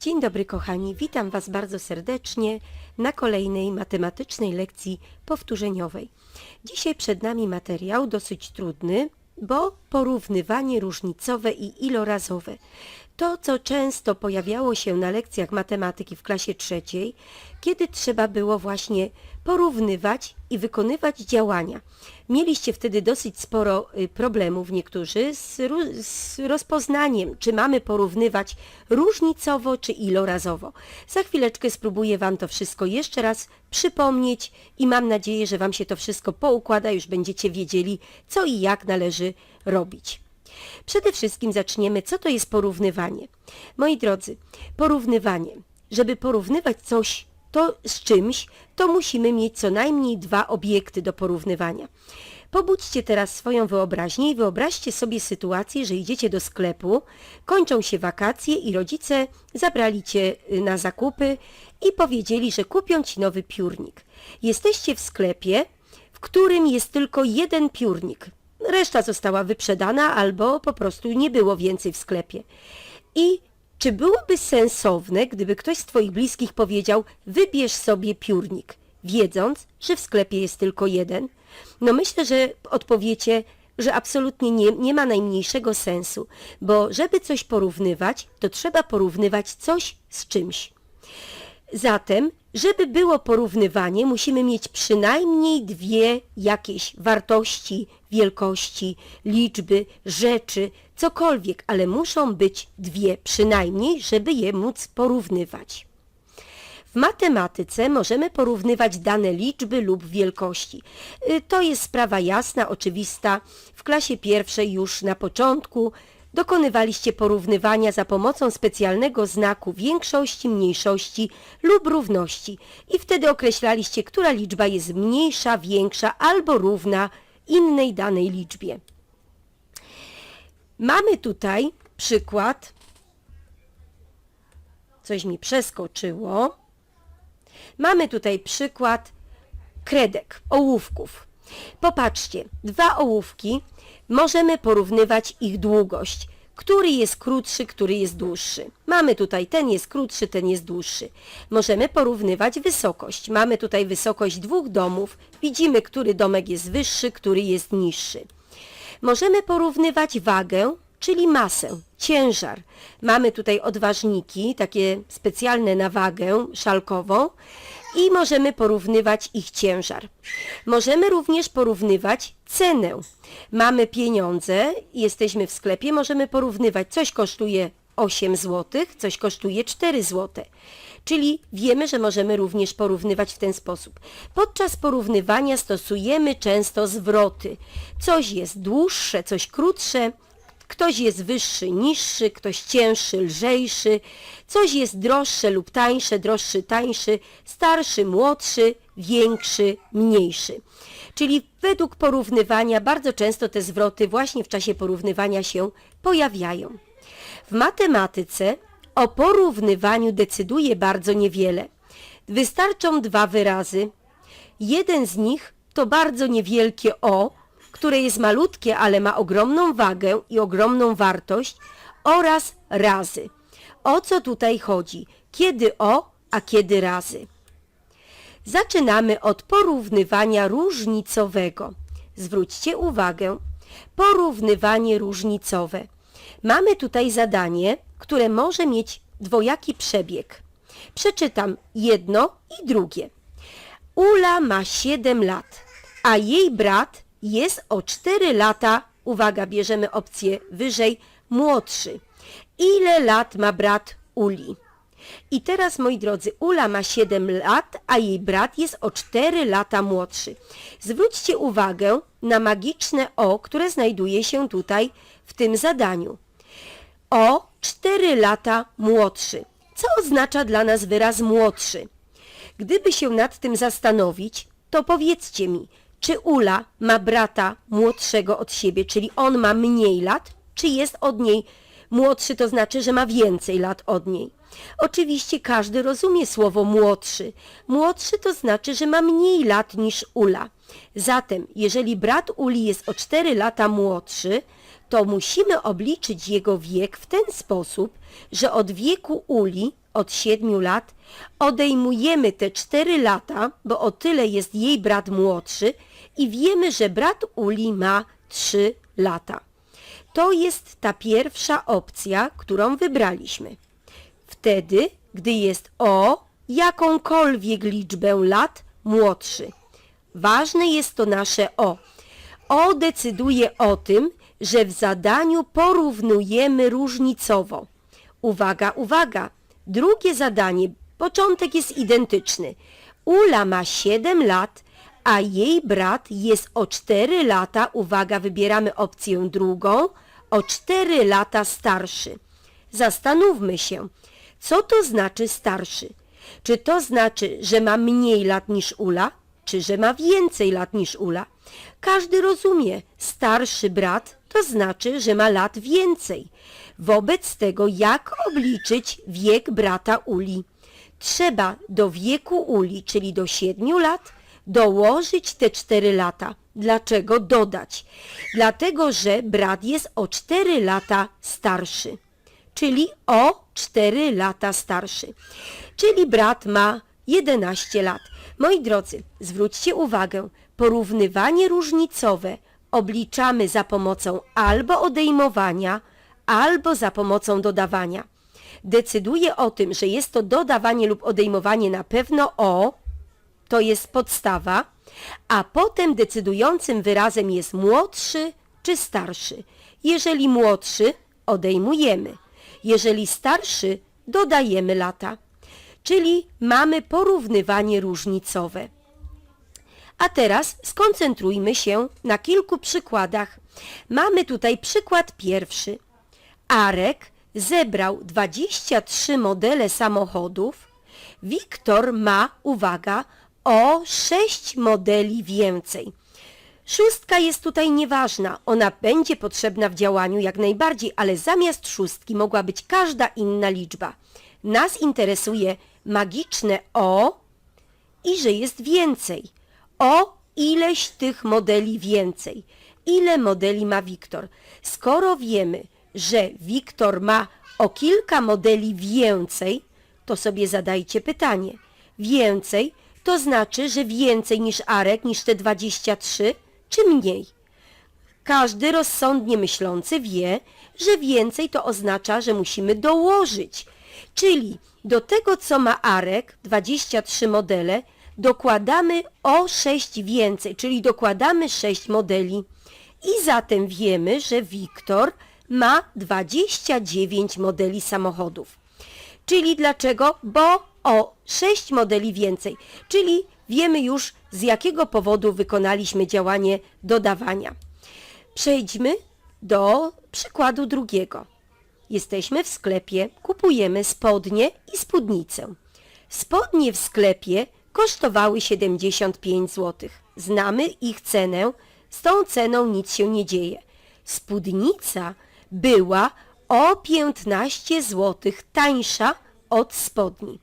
Dzień dobry kochani, witam Was bardzo serdecznie na kolejnej matematycznej lekcji powtórzeniowej. Dzisiaj przed nami materiał dosyć trudny, bo porównywanie różnicowe i ilorazowe. To, co często pojawiało się na lekcjach matematyki w klasie trzeciej, kiedy trzeba było właśnie porównywać i wykonywać działania. Mieliście wtedy dosyć sporo y, problemów niektórzy z, z rozpoznaniem, czy mamy porównywać różnicowo czy ilorazowo. Za chwileczkę spróbuję Wam to wszystko jeszcze raz przypomnieć i mam nadzieję, że Wam się to wszystko poukłada, już będziecie wiedzieli, co i jak należy robić. Przede wszystkim zaczniemy, co to jest porównywanie. Moi drodzy, porównywanie. Żeby porównywać coś to z czymś, to musimy mieć co najmniej dwa obiekty do porównywania. Pobudźcie teraz swoją wyobraźnię i wyobraźcie sobie sytuację, że idziecie do sklepu, kończą się wakacje i rodzice zabrali cię y, na zakupy i powiedzieli, że kupią ci nowy piórnik. Jesteście w sklepie, w którym jest tylko jeden piórnik. Reszta została wyprzedana albo po prostu nie było więcej w sklepie. I czy byłoby sensowne, gdyby ktoś z Twoich bliskich powiedział, wybierz sobie piórnik, wiedząc, że w sklepie jest tylko jeden? No myślę, że odpowiecie, że absolutnie nie, nie ma najmniejszego sensu, bo żeby coś porównywać, to trzeba porównywać coś z czymś. Zatem, żeby było porównywanie, musimy mieć przynajmniej dwie jakieś wartości, wielkości, liczby, rzeczy, cokolwiek, ale muszą być dwie przynajmniej, żeby je móc porównywać. W matematyce możemy porównywać dane liczby lub wielkości. Y, To jest sprawa jasna, oczywista. W klasie pierwszej już na początku dokonywaliście porównywania za pomocą specjalnego znaku większości, mniejszości lub równości i wtedy określaliście, która liczba jest mniejsza, większa albo równa innej danej liczbie. Mamy tutaj przykład. Coś mi przeskoczyło. Mamy tutaj przykład kredek, ołówków. Popatrzcie, dwa ołówki, możemy porównywać ich długość. Który jest krótszy, który jest dłuższy. Mamy tutaj ten jest krótszy, ten jest dłuższy. Możemy porównywać wysokość. Mamy tutaj wysokość dwóch domów. Widzimy, który domek jest wyższy, który jest niższy. Możemy porównywać wagę, czyli masę, ciężar. Mamy tutaj odważniki, takie specjalne na wagę szalkową i możemy porównywać ich ciężar. Możemy również porównywać cenę. Mamy pieniądze, jesteśmy w sklepie, możemy porównywać, coś kosztuje 8 zł, coś kosztuje 4 zł. Czyli wiemy, że możemy również porównywać w ten sposób. Podczas porównywania stosujemy często zwroty. Coś jest dłuższe, coś krótsze, Ktoś jest wyższy, niższy, ktoś cięższy, lżejszy, coś jest droższe lub tańsze, droższy, tańszy, starszy, młodszy, większy, mniejszy. Czyli według porównywania bardzo często te zwroty właśnie w czasie porównywania się pojawiają. W matematyce o porównywaniu decyduje bardzo niewiele. Wystarczą dwa wyrazy. Jeden z nich to bardzo niewielkie o, które jest malutkie, ale ma ogromną wagę i ogromną wartość oraz razy. O co tutaj chodzi? Kiedy o, a kiedy razy? Zaczynamy od porównywania różnicowego. Zwróćcie uwagę, porównywanie różnicowe. Mamy tutaj zadanie, które może mieć dwojaki przebieg. Przeczytam jedno i drugie. Ula ma 7 lat, a jej brat jest o 4 lata, uwaga, bierzemy opcję wyżej, młodszy. Ile lat ma brat Uli? I teraz, moi drodzy, Ula ma 7 lat, a jej brat jest o 4 lata młodszy. Zwróćcie uwagę na magiczne O, które znajduje się tutaj w tym zadaniu. O 4 lata młodszy. Co oznacza dla nas wyraz młodszy? Gdyby się nad tym zastanowić, to powiedzcie mi, czy Ula ma brata młodszego od siebie, czyli on ma mniej lat, czy jest od niej młodszy, to znaczy, że ma więcej lat od niej. Oczywiście każdy rozumie słowo młodszy. Młodszy to znaczy, że ma mniej lat niż Ula. Zatem, jeżeli brat Uli jest o 4 lata młodszy, to musimy obliczyć jego wiek w ten sposób, że od wieku Uli, od 7 lat, odejmujemy te 4 lata, bo o tyle jest jej brat młodszy i wiemy, że brat Uli ma 3 lata. To jest ta pierwsza opcja, którą wybraliśmy. Wtedy, gdy jest o jakąkolwiek liczbę lat młodszy. Ważne jest to nasze o. O decyduje o tym, że w zadaniu porównujemy różnicowo. Uwaga, uwaga. Drugie zadanie, początek jest identyczny. Ula ma 7 lat, a jej brat jest o 4 lata, uwaga, wybieramy opcję drugą, o 4 lata starszy. Zastanówmy się, co to znaczy starszy? Czy to znaczy, że ma mniej lat niż Ula, czy że ma więcej lat niż Ula? Każdy rozumie, starszy brat to znaczy, że ma lat więcej. Wobec tego, jak obliczyć wiek brata Uli? Trzeba do wieku Uli, czyli do 7 lat, dołożyć te 4 lata. Dlaczego dodać? Dlatego, że brat jest o 4 lata starszy czyli o 4 lata starszy. Czyli brat ma 11 lat. Moi drodzy, zwróćcie uwagę, porównywanie różnicowe obliczamy za pomocą albo odejmowania, albo za pomocą dodawania. Decyduje o tym, że jest to dodawanie lub odejmowanie na pewno o, to jest podstawa, a potem decydującym wyrazem jest młodszy czy starszy. Jeżeli młodszy, odejmujemy. Jeżeli starszy, dodajemy lata. Czyli mamy porównywanie różnicowe. A teraz skoncentrujmy się na kilku przykładach. Mamy tutaj przykład pierwszy. Arek zebrał 23 modele samochodów. Wiktor ma, uwaga, o 6 modeli więcej. Szóstka jest tutaj nieważna. Ona będzie potrzebna w działaniu jak najbardziej, ale zamiast szóstki mogła być każda inna liczba. Nas interesuje magiczne o i że jest więcej. O ileś tych modeli więcej. Ile modeli ma Wiktor? Skoro wiemy, że Wiktor ma o kilka modeli więcej, to sobie zadajcie pytanie. Więcej to znaczy, że więcej niż Arek, niż te 23, czy mniej? Każdy rozsądnie myślący wie, że więcej to oznacza, że musimy dołożyć. Czyli do tego, co ma Arek, 23 modele, dokładamy o 6 więcej, czyli dokładamy 6 modeli. I zatem wiemy, że Wiktor ma 29 modeli samochodów. Czyli dlaczego? Bo o 6 modeli więcej. Czyli wiemy już z jakiego powodu wykonaliśmy działanie dodawania. Przejdźmy do przykładu drugiego. Jesteśmy w sklepie, kupujemy spodnie i spódnicę. Spodnie w sklepie kosztowały 75 zł. Znamy ich cenę, z tą ceną nic się nie dzieje. Spódnica była o 15 zł tańsza od spodni.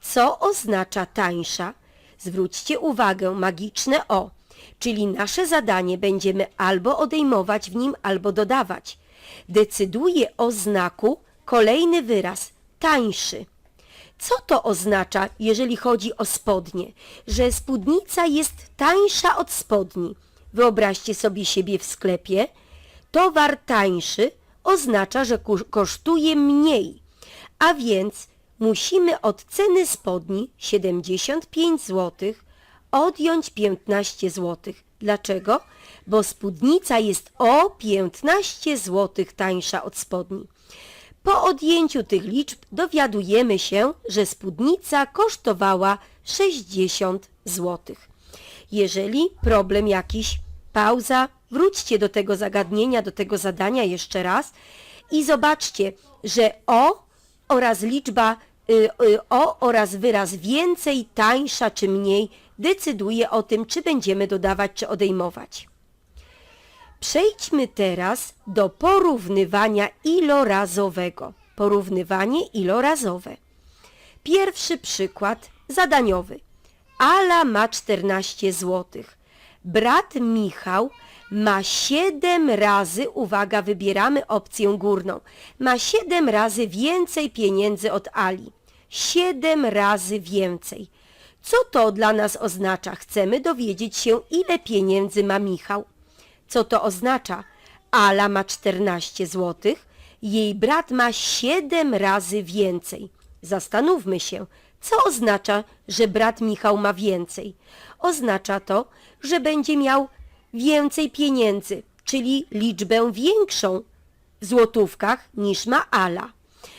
Co oznacza tańsza? Zwróćcie uwagę, magiczne o, czyli nasze zadanie będziemy albo odejmować w nim, albo dodawać. Decyduje o znaku kolejny wyraz, tańszy. Co to oznacza, jeżeli chodzi o spodnie? Że spódnica jest tańsza od spodni. Wyobraźcie sobie siebie w sklepie. Towar tańszy oznacza, że kosztuje mniej. A więc musimy od ceny spodni 75 zł odjąć 15 zł. Dlaczego? Bo spódnica jest o 15 zł tańsza od spodni. Po odjęciu tych liczb dowiadujemy się, że spódnica kosztowała 60 zł. Jeżeli problem jakiś, pauza, wróćcie do tego zagadnienia, do tego zadania jeszcze raz i zobaczcie, że o oraz liczba o oraz wyraz więcej, tańsza czy mniej decyduje o tym, czy będziemy dodawać czy odejmować. Przejdźmy teraz do porównywania ilorazowego. Porównywanie ilorazowe. Pierwszy przykład zadaniowy. Ala ma 14 zł. Brat Michał ma 7 razy, uwaga, wybieramy opcję górną, ma 7 razy więcej pieniędzy od Ali. 7 razy więcej. Co to dla nas oznacza? Chcemy dowiedzieć się, ile pieniędzy ma Michał. Co to oznacza? Ala ma 14 zł, jej brat ma 7 razy więcej. Zastanówmy się, co oznacza, że brat Michał ma więcej? Oznacza to, że będzie miał więcej pieniędzy, czyli liczbę większą w złotówkach niż ma Ala.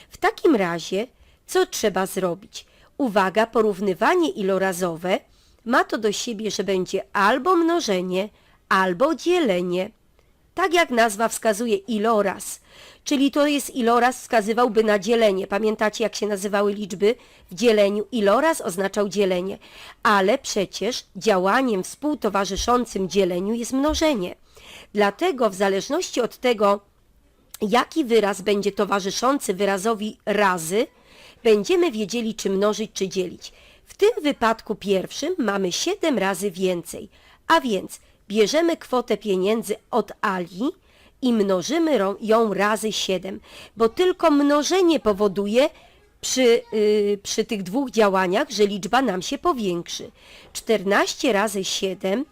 W takim razie, co trzeba zrobić? Uwaga, porównywanie ilorazowe ma to do siebie, że będzie albo mnożenie, albo dzielenie. Tak jak nazwa wskazuje iloraz, czyli to jest iloraz wskazywałby na dzielenie. Pamiętacie jak się nazywały liczby w dzieleniu? Iloraz oznaczał dzielenie, ale przecież działaniem współtowarzyszącym dzieleniu jest mnożenie. Dlatego w zależności od tego, jaki wyraz będzie towarzyszący wyrazowi razy, będziemy wiedzieli, czy mnożyć, czy dzielić. W tym wypadku pierwszym mamy 7 razy więcej, a więc bierzemy kwotę pieniędzy od Ali i mnożymy ją razy 7, bo tylko mnożenie powoduje przy, yy, przy tych dwóch działaniach, że liczba nam się powiększy. 14 razy 7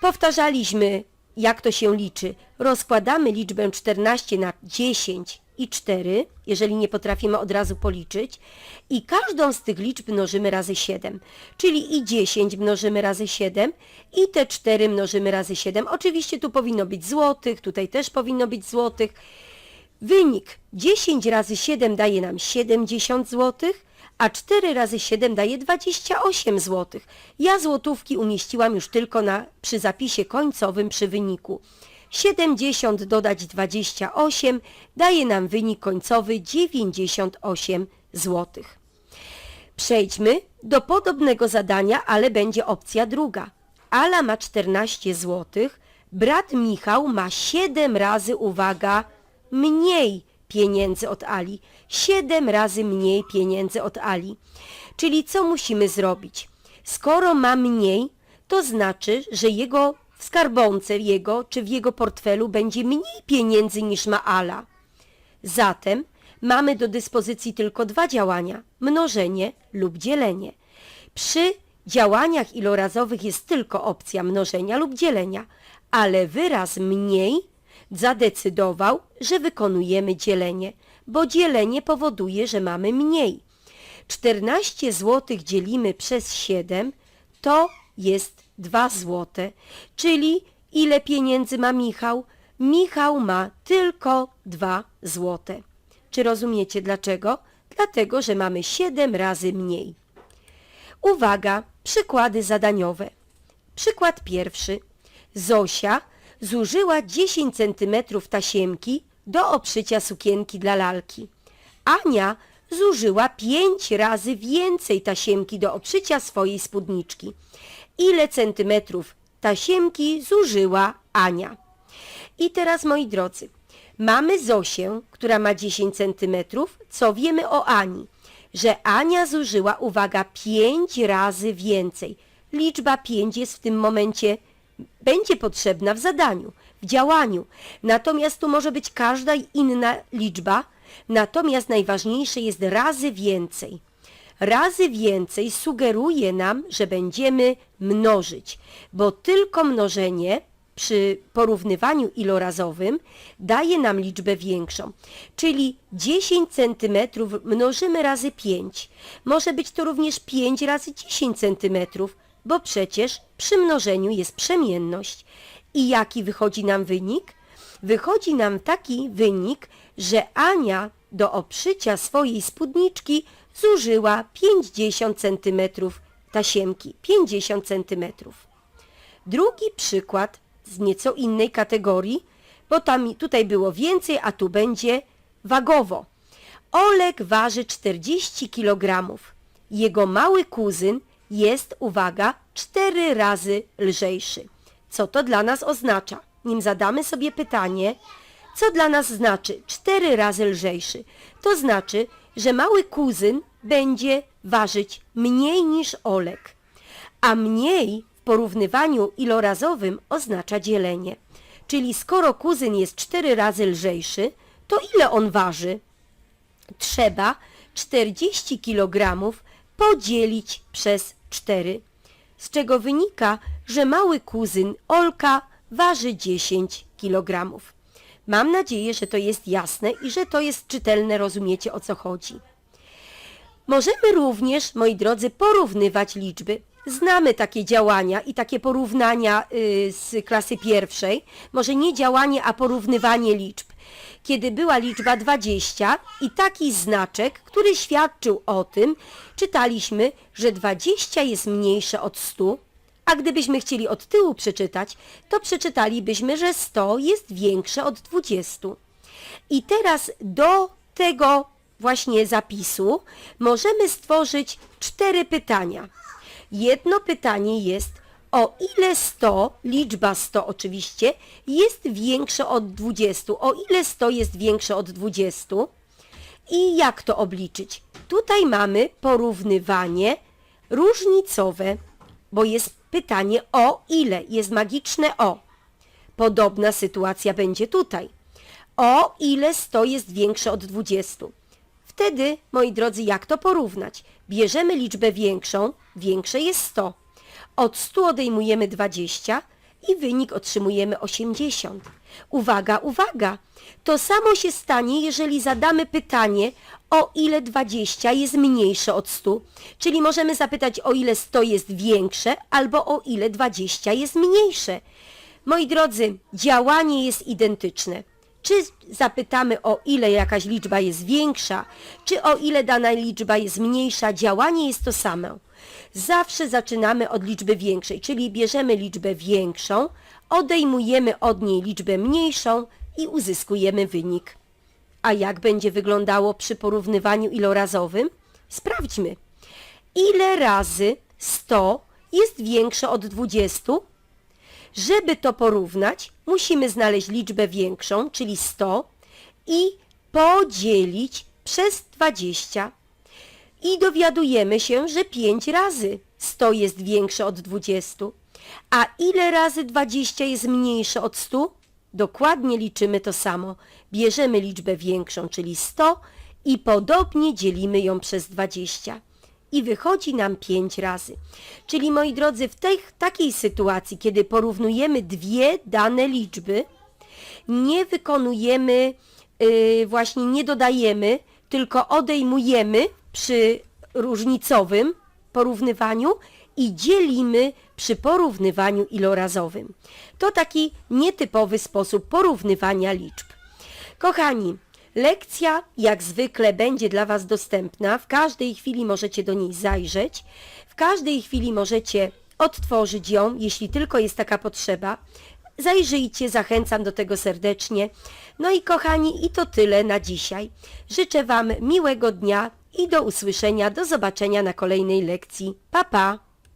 Powtarzaliśmy, jak to się liczy. Rozkładamy liczbę 14 na 10 i 4, jeżeli nie potrafimy od razu policzyć, i każdą z tych liczb mnożymy razy 7. Czyli i 10 mnożymy razy 7 i te 4 mnożymy razy 7. Oczywiście tu powinno być złotych, tutaj też powinno być złotych. Wynik 10 razy 7 daje nam 70 zł, a 4 razy 7 daje 28 zł. Ja złotówki umieściłam już tylko na, przy zapisie końcowym przy wyniku. 70 dodać 28 daje nam wynik końcowy 98 zł. Przejdźmy do podobnego zadania, ale będzie opcja druga. Ala ma 14 zł, brat Michał ma 7 razy, uwaga, mniej pieniędzy od Ali. 7 razy mniej pieniędzy od Ali. Czyli co musimy zrobić? Skoro ma mniej, to znaczy, że jego skarbonce jego czy w jego portfelu będzie mniej pieniędzy niż ma Ala. Zatem mamy do dyspozycji tylko dwa działania, mnożenie lub dzielenie. Przy działaniach ilorazowych jest tylko opcja mnożenia lub dzielenia, ale wyraz mniej zadecydował, że wykonujemy dzielenie, bo dzielenie powoduje, że mamy mniej. 14 zł dzielimy przez 7 to jest 2 złote, czyli ile pieniędzy ma Michał? Michał ma tylko 2 złote. Czy rozumiecie dlaczego? Dlatego, że mamy 7 razy mniej. Uwaga, przykłady zadaniowe. Przykład pierwszy. Zosia zużyła 10 cm tasiemki do obszycia sukienki dla lalki. Ania zużyła 5 razy więcej tasiemki do obszycia swojej spódniczki. Ile centymetrów tasiemki zużyła Ania? I teraz, moi drodzy, mamy Zosię, która ma 10 centymetrów. Co wiemy o Ani? Że Ania zużyła, uwaga, 5 razy więcej. Liczba 5 jest w tym momencie, będzie potrzebna w zadaniu, w działaniu. Natomiast tu może być każda inna liczba, natomiast najważniejsze jest razy więcej. Razy więcej sugeruje nam, że będziemy mnożyć, bo tylko mnożenie przy porównywaniu ilorazowym daje nam liczbę większą. Czyli 10 cm mnożymy razy 5. Może być to również 5 razy 10 cm, bo przecież przy mnożeniu jest przemienność. I jaki wychodzi nam wynik? Wychodzi nam taki wynik, że Ania do obszycia swojej spódniczki zużyła 50 cm tasiemki. 50 cm. Drugi przykład z nieco innej kategorii, bo tam tutaj było więcej, a tu będzie wagowo. Olek waży 40 kg. Jego mały kuzyn jest, uwaga, 4 razy lżejszy. Co to dla nas oznacza? Nim zadamy sobie pytanie, co dla nas znaczy 4 razy lżejszy? To znaczy, że mały kuzyn będzie ważyć mniej niż Olek, a mniej w porównywaniu ilorazowym oznacza dzielenie. Czyli skoro kuzyn jest cztery razy lżejszy, to ile on waży? Trzeba 40 kg podzielić przez 4, z czego wynika, że mały kuzyn Olka waży 10 kg. Mam nadzieję, że to jest jasne i że to jest czytelne, rozumiecie o co chodzi. Możemy również, moi drodzy, porównywać liczby. Znamy takie działania i takie porównania y, z klasy pierwszej. Może nie działanie, a porównywanie liczb. Kiedy była liczba 20 i taki znaczek, który świadczył o tym, czytaliśmy, że 20 jest mniejsze od 100, a gdybyśmy chcieli od tyłu przeczytać, to przeczytalibyśmy, że 100 jest większe od 20. I teraz do tego właśnie zapisu możemy stworzyć cztery pytania. Jedno pytanie jest, o ile 100, liczba 100 oczywiście, jest większe od 20, o ile 100 jest większe od 20 i jak to obliczyć. Tutaj mamy porównywanie różnicowe, bo jest pytanie o ile, jest magiczne o. Podobna sytuacja będzie tutaj. O ile 100 jest większe od 20. Wtedy, moi drodzy, jak to porównać? Bierzemy liczbę większą, większe jest 100. Od 100 odejmujemy 20 i wynik otrzymujemy 80. Uwaga, uwaga! To samo się stanie, jeżeli zadamy pytanie, o ile 20 jest mniejsze od 100. Czyli możemy zapytać, o ile 100 jest większe, albo o ile 20 jest mniejsze. Moi drodzy, działanie jest identyczne. Czy zapytamy o ile jakaś liczba jest większa, czy o ile dana liczba jest mniejsza, działanie jest to samo. Zawsze zaczynamy od liczby większej, czyli bierzemy liczbę większą, odejmujemy od niej liczbę mniejszą i uzyskujemy wynik. A jak będzie wyglądało przy porównywaniu ilorazowym? Sprawdźmy. Ile razy 100 jest większe od 20? Żeby to porównać, musimy znaleźć liczbę większą, czyli 100 i podzielić przez 20. I dowiadujemy się, że 5 razy 100 jest większe od 20. A ile razy 20 jest mniejsze od 100? Dokładnie liczymy to samo. Bierzemy liczbę większą, czyli 100 i podobnie dzielimy ją przez 20 i wychodzi nam 5 razy. Czyli moi drodzy, w tej takiej sytuacji, kiedy porównujemy dwie dane liczby, nie wykonujemy, yy, właśnie nie dodajemy, tylko odejmujemy przy różnicowym porównywaniu i dzielimy przy porównywaniu ilorazowym. To taki nietypowy sposób porównywania liczb. Kochani, lekcja jak zwykle będzie dla Was dostępna. W każdej chwili możecie do niej zajrzeć. W każdej chwili możecie odtworzyć ją, jeśli tylko jest taka potrzeba. Zajrzyjcie, zachęcam do tego serdecznie. No i kochani, i to tyle na dzisiaj. Życzę Wam miłego dnia i do usłyszenia, do zobaczenia na kolejnej lekcji. Pa, pa!